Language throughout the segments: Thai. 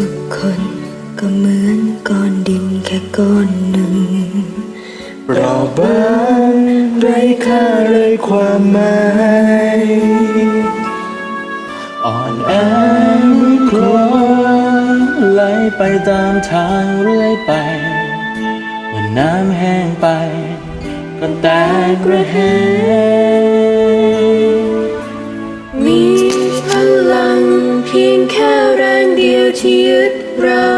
ทุกคนก็เหมือนก้อนดินแค่ก้อนหนึ่งเราะบางไรค่าเลยความหมายอ่อนแอมือโคลนไหลไปตามทางเรื่อยไปเมื่อน้ำแห้งไป ก็แตกระเหง ที่ยึดเรา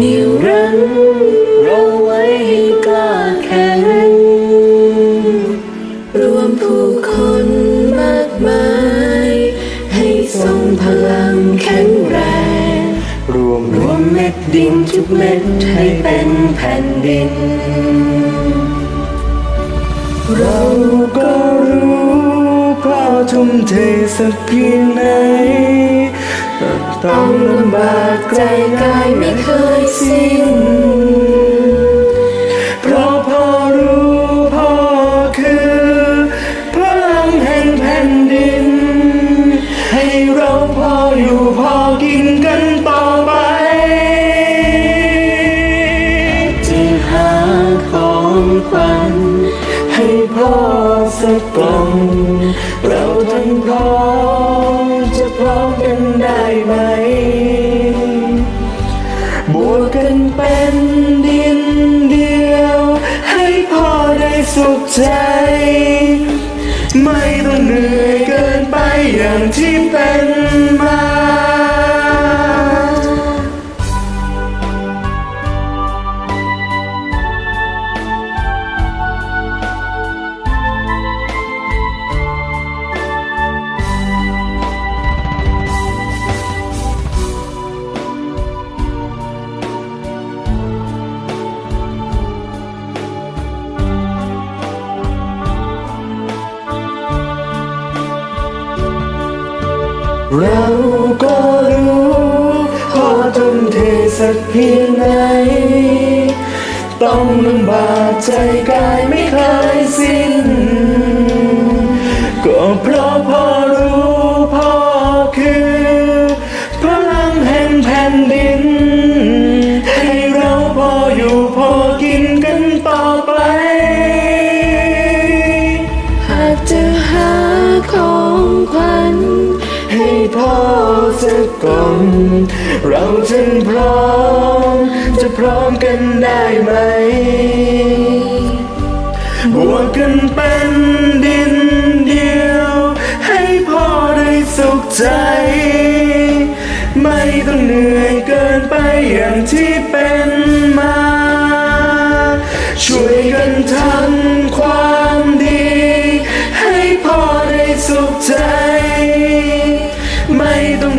นิ้วรั้งเราไว้ให้กล้าแข็งรวมผู้คนมากมาย ให้ทรงพลังแข็งแรง รวมรวมเม็ดดินทุกเม็ดให้เป็นแผ่นดิน เราก็รู้พ่อทุ่มเทสักเพียงไหน ต้องลำบากใจกายไม่เคยสิ้น เพราะพ่อรู้พ่อคือพลังแห่งแผ่นดิน ให้เราพออยู่พอกินกันต่อไปจะหาของขวัญให้พ่อสักกล่องเราทั้งพร้อม ร้องกันได้ไหม บวกกันเป็นดินเดียว ให้พ่อได้สุขใจ เราก็รู้พ่อทุ่มเทสักเพียงไหน ต้องลำบากใจกายไม่เคยสิ้น ก็เพราะพ่อ ให้พ่อสักก่อนเราจึงพร้อม จะพร้อมกันได้ไหม บวกกันเป็นดินเดียว ให้พ่อได้สุขใจ ไม่ต้องเหนื่อยเกินไปอย่างที่เป็นมา Ai, do